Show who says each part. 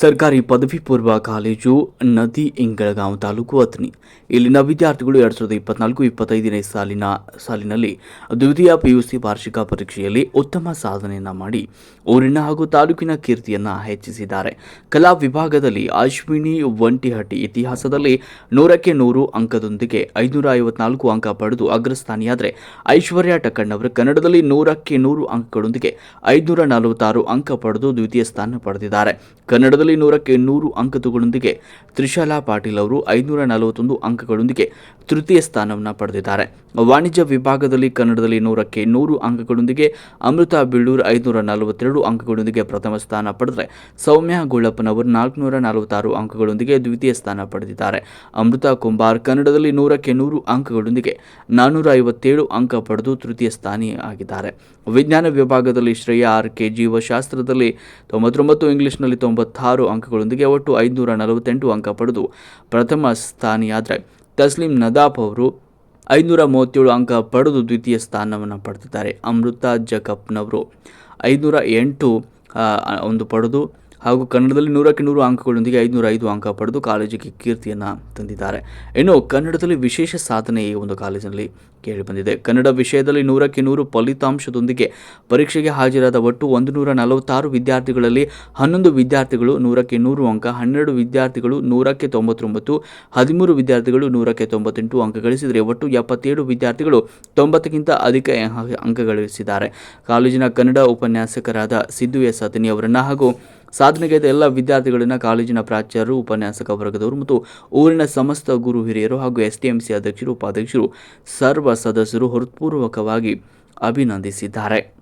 Speaker 1: ಸರ್ಕಾರಿ ಪದವಿ ಪೂರ್ವ ಕಾಲೇಜು ನದಿ ಇಂಗಳಗಾಂವ್ ತಾಲೂಕು ಅಥಣಿ. ಇಲ್ಲಿನ ವಿದ್ಯಾರ್ಥಿಗಳು ಎರಡು ಸಾವಿರದ ಇಪ್ಪತ್ನಾಲ್ಕು ಇಪ್ಪತ್ತೈದನೇ ಸಾಲಿನ ಸಾಲಿನಲ್ಲಿ ದ್ವಿತೀಯ ಪಿಯುಸಿ ವಾರ್ಷಿಕ ಪರೀಕ್ಷೆಯಲ್ಲಿ ಉತ್ತಮ ಸಾಧನೆಯನ್ನು ಮಾಡಿ ಊರಿನ ಹಾಗೂ ತಾಲೂಕಿನ ಕೀರ್ತಿಯನ್ನು ಹೆಚ್ಚಿಸಿದ್ದಾರೆ. ಕಲಾ ವಿಭಾಗದಲ್ಲಿ ಅಶ್ವಿನಿ ಒಂಟಿಹಟ್ಟಿ ಇತಿಹಾಸದಲ್ಲಿ ನೂರಕ್ಕೆ ನೂರು ಅಂಕದೊಂದಿಗೆ ಐನೂರ ಐವತ್ನಾಲ್ಕು ಅಂಕ ಪಡೆದು ಅಗ್ರಸ್ಥಾನಿಯಾದರೆ. ಐಶ್ವರ್ಯ ಟಕ್ಕಣ್ಣವರು ಕನ್ನಡದಲ್ಲಿ ನೂರಕ್ಕೆ ನೂರು ಅಂಕಗಳೊಂದಿಗೆ ಐದುನೂರ ನಲವತ್ತಾರು ಅಂಕ ಪಡೆದು ದ್ವಿತೀಯ ಸ್ಥಾನ ಪಡೆದಿದ್ದಾರೆ. ಕನ್ನಡದಲ್ಲಿ ನೂರಕ್ಕೆ ನೂರು ಅಂಕಗಳೊಂದಿಗೆ ತ್ರಿಶಾಲಾ ಪಾಟೀಲ್ ಅವರು ಐನೂರ ನಲವತ್ತೊಂದು ಅಂಕಗಳೊಂದಿಗೆ ತೃತೀಯ ಸ್ಥಾನವನ್ನು ಪಡೆದಿದ್ದಾರೆ. ವಾಣಿಜ್ಯ ವಿಭಾಗದಲ್ಲಿ ಕನ್ನಡದಲ್ಲಿ ನೂರಕ್ಕೆ ನೂರು ಅಂಕಗಳೊಂದಿಗೆ ಅಮೃತ ಬಿಳ್ಳೂರ್ ಐನೂರ ನಲವತ್ತೆರಡು ಅಂಕಗಳೊಂದಿಗೆ ಪ್ರಥಮ ಸ್ಥಾನ ಪಡೆದರೆ ಸೌಮ್ಯ ಗುಳ್ಳಪ್ಪನವರು ನಾಲ್ಕುನೂರ ನಲವತ್ತಾರು ಅಂಕಗಳೊಂದಿಗೆ ದ್ವಿತೀಯ ಸ್ಥಾನ ಪಡೆದಿದ್ದಾರೆ. ಅಮೃತ ಕುಂಬಾರ್ ಕನ್ನಡದಲ್ಲಿ ನೂರಕ್ಕೆ ನೂರು ಅಂಕಗಳೊಂದಿಗೆ ನಾನ್ನೂರ ಐವತ್ತೇಳು ಅಂಕ ಪಡೆದು ತೃತೀಯ ಸ್ಥಾನಿಯಾಗಿದ್ದಾರೆ. ವಿಜ್ಞಾನ ವಿಭಾಗದಲ್ಲಿ ಶ್ರೇಯಾ ಆರ್ ಕೆ ಜೀವಶಾಸ್ತ್ರದಲ್ಲಿ ತೊಂಬತ್ತೊಂಬತ್ತು ಇಂಗ್ಲಿಷ್ನಲ್ಲಿ ತೊಂಬತ್ತಾರು ಅಂಕಗಳೊಂದಿಗೆ ಒಟ್ಟು ಐದುನೂರ ನಲವತ್ತೆಂಟು ಅಂಕ ಪಡೆದು ಪ್ರಥಮ ಸ್ಥಾನಿಯಾದರೆ. ತಸ್ಲಿಂ ನದಾಫ್ ಅವರು ಐದುನೂರ ಮೂವತ್ತೇಳು ಅಂಕ ಪಡೆದು ದ್ವಿತೀಯ ಸ್ಥಾನವನ್ನು ಪಡೆದಿದ್ದಾರೆ. ಅಮೃತ ಜಕಪ್ನವರು ಐದುನೂರ ಎಂಟು ಒಂದು ಪಡೆದು ಹಾಗೂ ಕನ್ನಡದಲ್ಲಿ ನೂರಕ್ಕೆ ನೂರು ಅಂಕಗಳೊಂದಿಗೆ ಐದುನೂರ ಐದು ಅಂಕ ಪಡೆದು ಕಾಲೇಜಿಗೆ ಕೀರ್ತಿಯನ್ನು ತಂದಿದ್ದಾರೆ. ಇನ್ನು ಕನ್ನಡದಲ್ಲಿ ವಿಶೇಷ ಸಾಧನೆ ಈ ಒಂದು ಕಾಲೇಜಿನಲ್ಲಿ ಕೇಳಿಬಂದಿದೆ. ಕನ್ನಡ ವಿಷಯದಲ್ಲಿ ನೂರಕ್ಕೆ ನೂರು ಫಲಿತಾಂಶದೊಂದಿಗೆ ಪರೀಕ್ಷೆಗೆ ಹಾಜರಾದ ಒಟ್ಟು ಒಂದು ನೂರ ನಲವತ್ತಾರು ವಿದ್ಯಾರ್ಥಿಗಳಲ್ಲಿ ಹನ್ನೊಂದು ವಿದ್ಯಾರ್ಥಿಗಳು ನೂರಕ್ಕೆ ನೂರು ಅಂಕ, ಹನ್ನೆರಡು ವಿದ್ಯಾರ್ಥಿಗಳು ನೂರಕ್ಕೆ ತೊಂಬತ್ತೊಂಬತ್ತು, ಹದಿಮೂರು ವಿದ್ಯಾರ್ಥಿಗಳು ನೂರಕ್ಕೆ ತೊಂಬತ್ತೆಂಟು ಅಂಕ ಗಳಿಸಿದರೆ ಒಟ್ಟು ಎಪ್ಪತ್ತೇಳು ವಿದ್ಯಾರ್ಥಿಗಳು ತೊಂಬತ್ತಕ್ಕಿಂತ ಅಧಿಕ ಅಂಕ- ಗಳಿಸಿದ್ದಾರೆ. ಕಾಲೇಜಿನ ಕನ್ನಡ ಉಪನ್ಯಾಸಕರಾದ ಸಿದ್ದು ಎಸ್ ಅತನಿ ಅವರನ್ನು ಹಾಗೂ ಸಾಧನೆಗೈದ ಎಲ್ಲ ವಿದ್ಯಾರ್ಥಿಗಳನ್ನ ಕಾಲೇಜಿನ ಪ್ರಾಚಾರ್ಯರು, ಉಪನ್ಯಾಸಕ ವರ್ಗದವರು ಮತ್ತು ಊರಿನ ಸಮಸ್ತ ಗುರು ಹಿರಿಯರು ಹಾಗೂ ಎಸ್ಟಿಎಂಸಿ ಅಧ್ಯಕ್ಷರು, ಉಪಾಧ್ಯಕ್ಷರು, ಸರ್ವ ಸದಸ್ಯರು ಹೃತ್ಪೂರ್ವಕವಾಗಿ ಅಭಿನಂದಿಸಿದ್ದಾರೆ.